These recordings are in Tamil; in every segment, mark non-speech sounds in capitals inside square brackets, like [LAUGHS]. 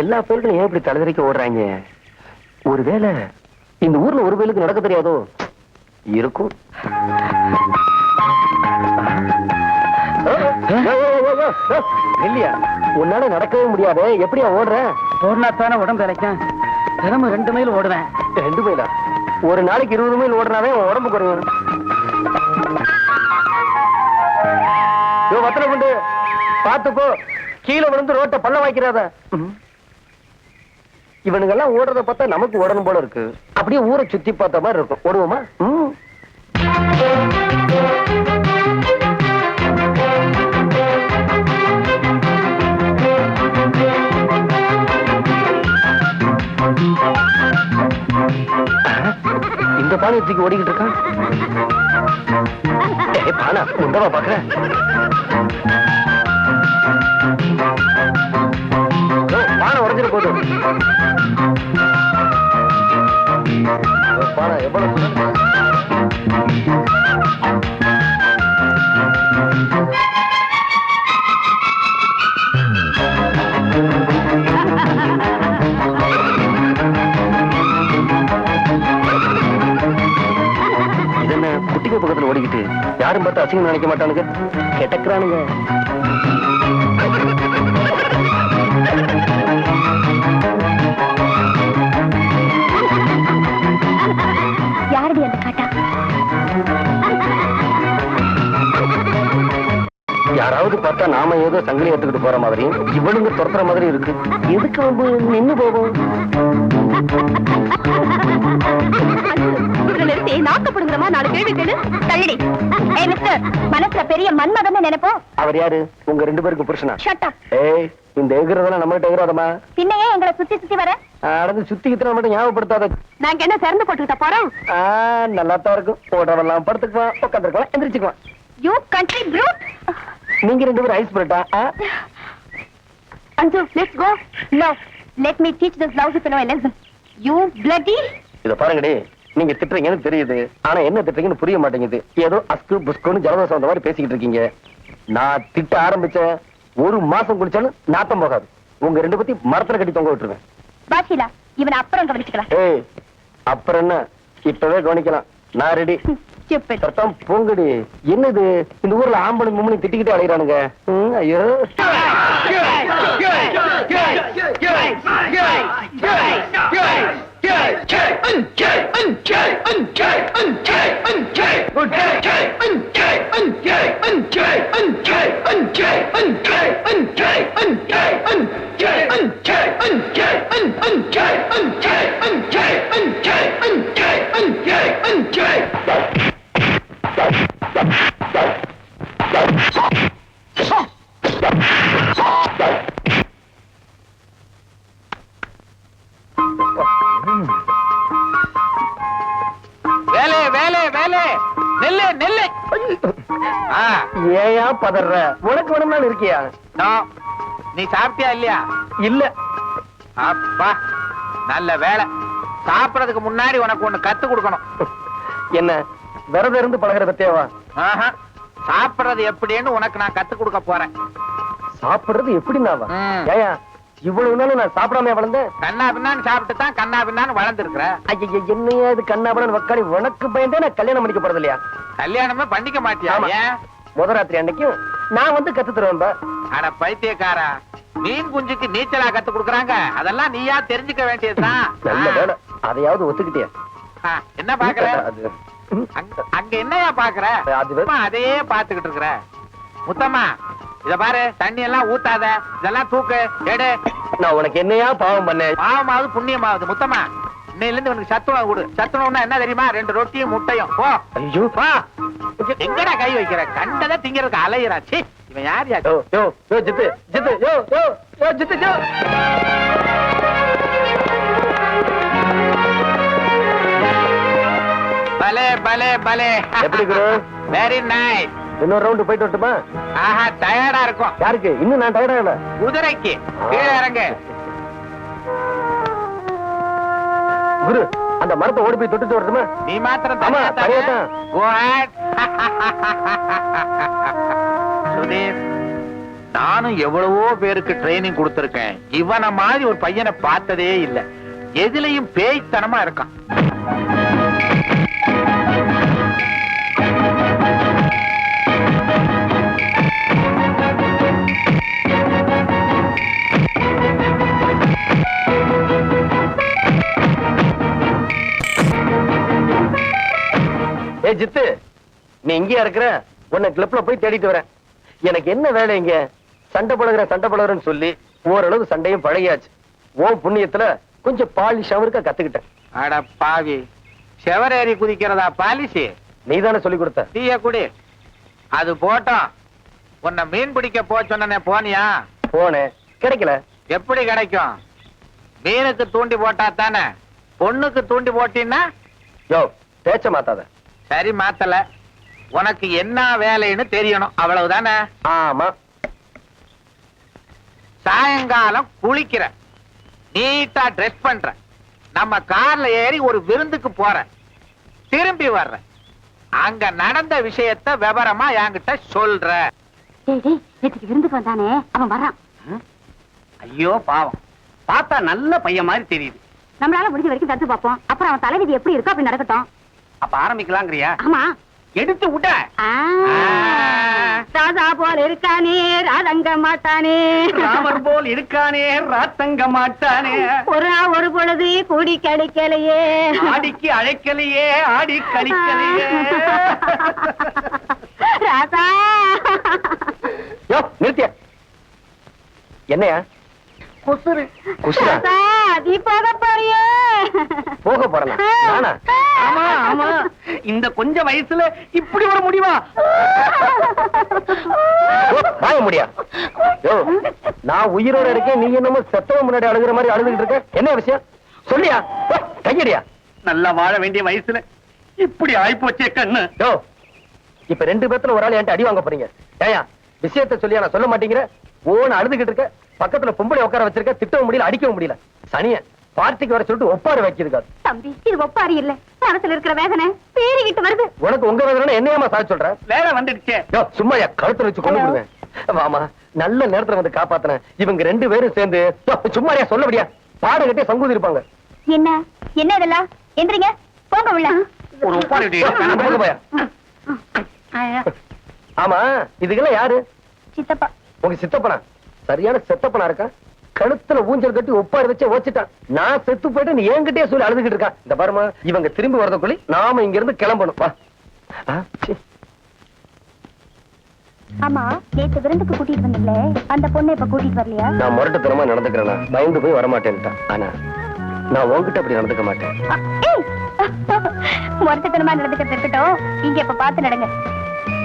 எல்லா பேருக்கும் ஏன் இப்படி தலைதறிக்க ஓடுறாங்க? ஒருவேளை இந்த ஊர்ல ஒரு பேருக்கு நடக்க தெரியாதோ? இருக்கும். இல்லையா உன்னால நடக்கவே முடியாது. எப்படியா ஓடுற? ஓடினா தானே உடம்பு இழைக்கும் தினமும் ரெண்டு மைல் ஓடுவேன். ரெண்டு மைலா? ஒரு நாளைக்கு இருபது மைல் ஓடுறாவே உடம்பு குறையும். யோ வத்தனை கொண்டு. பாத்துக்கோ கீழே விழுந்து ரோட்டை பள்ள வாய்க்கிறாத. இவனுங்கெல்லாம் ஓடுறத பார்த்தா நமக்கு ஓடணும் போல இருக்கு. அப்படியே ஊரை சுத்தி பார்த்த மாதிரி இருக்கும். ஓடுவோமா? ம். தூக்கி ஓடிக்கிட்டு இருக்கான். ஏய், பானா உண்டவா பாக்குற? பானை உடஞ்சிட போதும் பானா எவ்வளவு குட்டிங்க பக்கத்துல ஓடிக்கிட்டு யாரும் பார்த்து அசிங்கம் நினைக்க மாட்டானுங்க. கெட்டக்குறானுங்க. யாரடி அந்த காட்டா? யாராவது பார்த்தா நாம ஏதோ சங்கிலி எடுத்துக்கிட்டு போற மாதிரி இவனுங்க துரத்துற மாதிரி இருக்கு. எதுக்கு நின்னு போகும்? நிறுத்தி நாக்கப்படுங்கிறமா? நாலு கேள்வி கேளு. தள்ளி ஏய் மிஸ்டர் மனசுல பெரிய நினைப்போம். அவர் யாரு? உங்க ரெண்டு பேருக்கு புருஷனா? ஷட் அப் ஏய் இந்த எகிறதெல்லாம் நம்ம கிட்ட எகிறாதமா எங்களை சுத்தி சுத்தி வர? நடந்து சுத்திக்கிட்டு மட்டும் ஞாபகப்படுத்தாத. நாங்க என்ன திறந்து போட்டுக்கிட்ட போறோம்? ஆ, நல்லாத்தான் இருக்கும். ஓடுறவெல்லாம் படுத்துக்குவான் உட்காந்துருக்கலாம் எந்திரிச்சுக்குவான். யூ கண்ட்ரி ப்ரூட் நீங்க ரெண்டு பேரும் ஐஸ் பண்ணிட்டா அஞ்சு let's go no let me teach this love lesson you bloody இத பாருங்கடி நீங்க திட்டுறீங்கன்னு தெரியுது ஆனா என்ன திட்டுறீங்கன்னு புரிய மாட்டேங்குது ஏதோ அஸ்கு புஸ்குன்னு ஜலதோஷம் வந்த மாதிரி பேசிக்கிட்டு இருக்கீங்க நான் திட்ட ஆரம்பிச்சேன் ஒரு மாசம் குடிச்சாலும் நாத்தம் போகாது உங்க ரெண்டு பத்தி மரத்துல கட்டி தொங்க விட்டுருவேன் இவனை அப்புறம் கவனிச்சுக்கலாம் ஏய் அப்புறம் என்ன இப்பவே கவனிக்கலாம் நான் ரெடி சத்தம் பூங்கடி என்னது இந்த ஊர்ல ஆம்பளை மும்மணி திட்டிக்கிட்டே அலைகிறானுங்க and Jay and Jay and Jay and Jay and Jay and Jay and Jay and Jay and Jay and Jay and Jay வேலை வேலை வேலை. நெல்லு நெல்லு. ஏயா பதற உனக்கு வேணும்னாலும் இருக்கியா நோ. சாப்பிட்டியா இல்லையா? இல்ல. அப்பா நல்ல வேலை. சாப்பிடறதுக்கு முன்னாடி உனக்கு ஒண்ணு கத்து கொடுக்கணும். என்ன விரதம் இருந்து பழகிற பத்தியாவா ஆஹா. சாப்பிடுறது எப்படின்னு உனக்கு நான் கத்து கொடுக்க போறேன். சாப்பிடுறது எப்படி நாவா ம். ஏயா இவ்வளவு நாளும் நான் சாப்பிடாம வளர்ந்தேன். கண்ணா பின்னான்னு சாப்பிட்டு தான் கண்ணா பின்னான்னு வளர்ந்துருக்கிற. ஐயா என்னையா இது கண்ணாபடன் வக்காளி? உனக்கு பயந்தே நான் கல்யாணம் பண்ணிக்க போறது இல்லையா? கல்யாணமே பண்ணிக்க மாட்டியா. ஏன்? முத ராத்திரி அன்னைக்கும் நான் வந்து கத்து தருவேன். அட பைத்தியக்காரா மீன் குஞ்சுக்கு நீச்சலா கத்து கொடுக்கறாங்க. அதெல்லாம் நீயா தெரிஞ்சுக்க வேண்டியதுதான். [LAUGHS] நல்ல வேலை. அதையாவது ஒத்துக்கிட்டியா. என்ன பாக்குற. அங்க- என்னையா பாக்குற? அதையே பாத்துக்கிட்டு இருக்கிற. முத்தம்மா இத பாரு தண்ணி எல்லாம் ஊத்தாத இதெல்லாம் தூக்கு எடு நான் உனக்கு என்னையா பாவம் பண்ணேன்? பாவமாவது புண்ணியமாவது. முத்தம்மா இன்னையில இருந்து உனக்கு சத்துணவு கொடு. சத்துணவுன்னா என்ன தெரியுமா? ரெண்டு ரொட்டியும் முட்டையும். போ. ஐயோ. வா எங்கடா கை வைக்கிற? கண்டதை திங்கிறதுக்கு அலையிறாச்சு இவன் யார் யா? யோ யோ யோ ஜித்து ஜித்து யோ யோ யோ ஜித்து யோ. பலே பலே பலே. எப்படி குரு? [LAUGHS] வெரி நைஸ் இன்னொரு ரவுண்டு போயிட்டு வரட்டுமா? ஆஹா டயர்டா இருக்கும். யாருக்கு? இன்னும் நான் டயர்டா இல்ல. குதிரைக்கு. கீழே இறங்கு. குரு அந்த மரத்தை ஓடி போய் தொட்டுட்டு வரட்டுமா? நீ மாத்திரம் ஆமா, தனியா தானே? [LAUGHS] சுதீர் நானும் எவ்வளவோ பேருக்கு ட்ரைனிங் கொடுத்திருக்கேன். இவன மாதிரி ஒரு பையனை பார்த்ததே இல்ல. எதுலயும் பேய்த்தனமா இருக்கான். ஜித்து நீ இங்கேயா இருக்கிற உன்னை கிளப்ல போய் தேடிட்டு வரேன். எனக்கு என்ன வேலை இங்க? சண்டை பழகுற சண்டை பழகுறேன்னு சொல்லி ஓரளவு சண்டையும் பழகியாச்சு. ஓ புண்ணியத்துல கொஞ்சம் பாலிஷ் அவருக்க கத்துக்கிட்டேன். அட பாவி. செவரேறி குதிக்கிறதா பாலிசி நீ தானே சொல்லி கொடுத்த. தீய குடி. அது போட்டோம். உன்னை மீன் பிடிக்க போ சொன்னனே போனியா? போனேன். கிடைக்கல. எப்படி கிடைக்கும்? மீனுக்கு தூண்டி போட்டா தானே? பொண்ணுக்கு தூண்டி போட்டீன்னா? யோ பேச்ச மாத்தாத. சரி மாத்தல. உனக்கு என்ன வேலைன்னு தெரியணும். அவ்வளவுதானே? ஆமா. சாயங்காலம் குளிக்கிற. நீட்டா ட்ரெஸ் பண்ற. நம்ம கார்ல ஏறி ஒரு விருந்துக்கு போற. திரும்பி வர்ற. அங்க நடந்த விஷயத்த விவரமா என்கிட்ட சொல்ற. விருந்துக்கு வந்தானே. அவன் வர்றான். ஐயோ பாவம். பார்த்தா நல்ல பையன் மாதிரி தெரியுது. நம்மளால முடிஞ்ச வரைக்கும் தடுத்து பார்ப்போம். அப்புறம் அவன் தலைவிதி எப்படி இருக்கோ அப்படி நடக்கட்டும். அப்ப ஆரம்பிக்கலாங்கிறியா? ஆமா. எடுத்து விட்ட. ராதா போல இருக்கானே ராதங்க மாட்டானே. ராமர் போல் இருக்கானே ராத்தங்க மாட்டானே. ஒரு நாள் ஒரு பொழுது கூடி கிடைக்கலையே ஆடிக்கு அழைக்கலையே ஆடி கழிக்கலையே. ராதா. நிறுத்திய? என்னையா? குசுரு குசுரா? நீ போக போறியே. போக போறேனா? நானா? ஆமா ஆமா. இந்த கொஞ்ச வயசுல இப்படி ஒரு முடிவா? யோ, வாய முடியா? நான் உயிரோட இருக்கேன் நீ என்னமோ செத்தவன் முன்னாடி அழுகுற மாதிரி அழுதுகிட்டு இருக்க. என்ன விஷயம்? சொல்லியா? கையடியா? நல்லா வாழ வேண்டிய வயசுல இப்படி ஆயிப்போச்சே கண்ணு. யோ இப்ப ரெண்டு பேத்துல ஒரு ஆள் என்கிட்ட அடி வாங்க போறீங்க. ஏயா விஷயத்த சொல்லியா நான் சொல்ல மாட்டேங்கிற? ஓன அழுதுகிட்டு இருக்க பக்கத்துல பொம்பளை உட்கார வச்சிருக்க திட்டவும் முடியல அடிக்கவும் முடியல. சனிய பார்ட்டிக்கு வர சொல்லிட்டு ஒப்பாரு வைக்கிதுக்காது தம்பி இது ஒப்பாரி இல்ல. மனசுல இருக்கிற வேதனை பேறிக்கிட்டு வருது. உனக்கு உங்க வேதனை என்னையாமா சாதி சொல்ற? வேற வந்துடுச்சே. யோ சும்மா என் கழுத்துல வச்சு கொண்டு விடுவேன். வாமா நல்ல நேரத்துல வந்து காப்பாத்தினேன் இவங்க ரெண்டு பேரும் சேர்ந்து யோ, சும்மாரியா சொல்லபடியா. பாடம் கட்டி சங்கூதி இருப்பாங்க. என்ன? என்ன இதெல்லாம்? எந்திரிங்க. போங்க உள்ள. ஒரு போயா. ஆமா இதுக்கெல்லாம் யாரு? சித்தப்பா. உங்க சித்தப்பனா? சரியான செத்தப்பனா இருக்கா? கழுத்துல ஊஞ்சல் கட்டி ஒப்பாரி வச்சு வச்சுட்டான் நான் செத்து போயிட்டு நீ என்கிட்டயே சொல்லி அழுதுகிட்டு இருக்கான் இந்த பாருமா இவங்க திரும்பி வரதுக்குள்ளி நாம இங்க இருந்து கிளம்பணும். ஆமா நேத்து விருந்துக்கு கூட்டிட்டு வந்தீங்களே அந்த பொண்ணை இப்ப கூட்டிட்டு வரலையா? நான் முரட்டுத்தனமா நடந்துக்கிறேனா? பயந்து போய் வரமாட்டேன்ட்டான். ஆனா நான் உன்கிட்ட அப்படி நடந்துக்க மாட்டேன். முரட்டுத்தனமா நடந்துக்கிறது இருக்கட்டும். இங்க இப்ப பார்த்து நடங்க.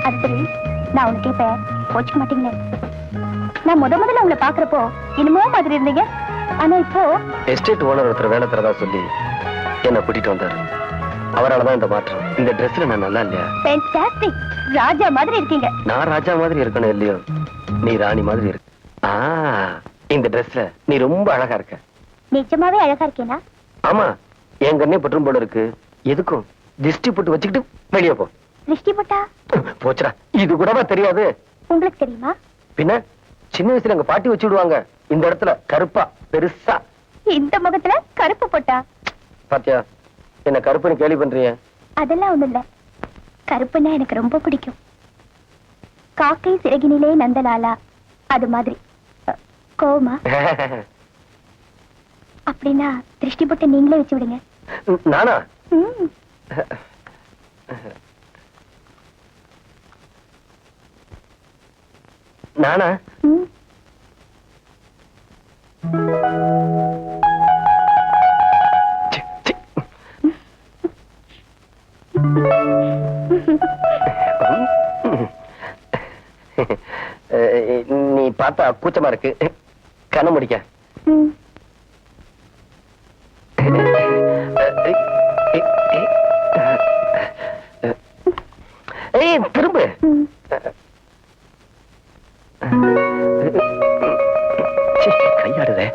அது சரி நான் உனக்கு கேட்பேன் கோச்சுக்க மாட்டீங்களே. நான் முத முதல்ல உங்களை பாக்குறப்போ என்னமோ மாதிரி இருந்தீங்க. ஆனா இப்போ எஸ்டேட் ஓனர் ஒருத்தர் வேலை தரதா சொல்லி என்ன கூட்டிட்டு வந்தாரு. அவராலதான் இந்த மாற்றம். இந்த ட்ரெஸ்ல நான் நல்லா இல்லையா? ஃபேன்டாஸ்டிக் ராஜா மாதிரி இருக்கீங்க. நான் ராஜா மாதிரி இருக்கணும் இல்லையோ? நீ ராணி மாதிரி இருக்கு ஆ இந்த ட்ரெஸ்ல நீ ரொம்ப அழகா இருக்க. நிஜமாவே அழகா இருக்கேனா? ஆமா என் கண்ணே பற்றும் போல இருக்கு. எதுக்கும்? திஷ்டி போட்டு வச்சுக்கிட்டு வெளியே போ. திருஷ்டி போட்டா? போச்சுடா. இது கூடவா தெரியாது? உங்களுக்கு தெரியுமா? பின்ன? சின்ன வயசுல எங்க பாட்டி வச்சு விடுவாங்க. இந்த இடத்துல கருப்பா பெருசா. இந்த முகத்துல கருப்பு போட்டா? பாத்தியா என்ன கருப்புன்னு கேலி பண்றிய அதெல்லாம் ஒண்ணும் இல்ல. கருப்புன்னா எனக்கு ரொம்ப பிடிக்கும். காக்கை சிறகினிலே நந்தலாலா அது மாதிரி. அ, கோவமா? [LAUGHS] அப்படின்னா திருஷ்டி போட்டு நீங்களே வச்சு விடுங்க. நானா? [LAUGHS] நானா? நீ பார்த்தா கூச்சமா இருக்கு. கண்ண முடிக்க. திரும்ப. கையாடுறேன்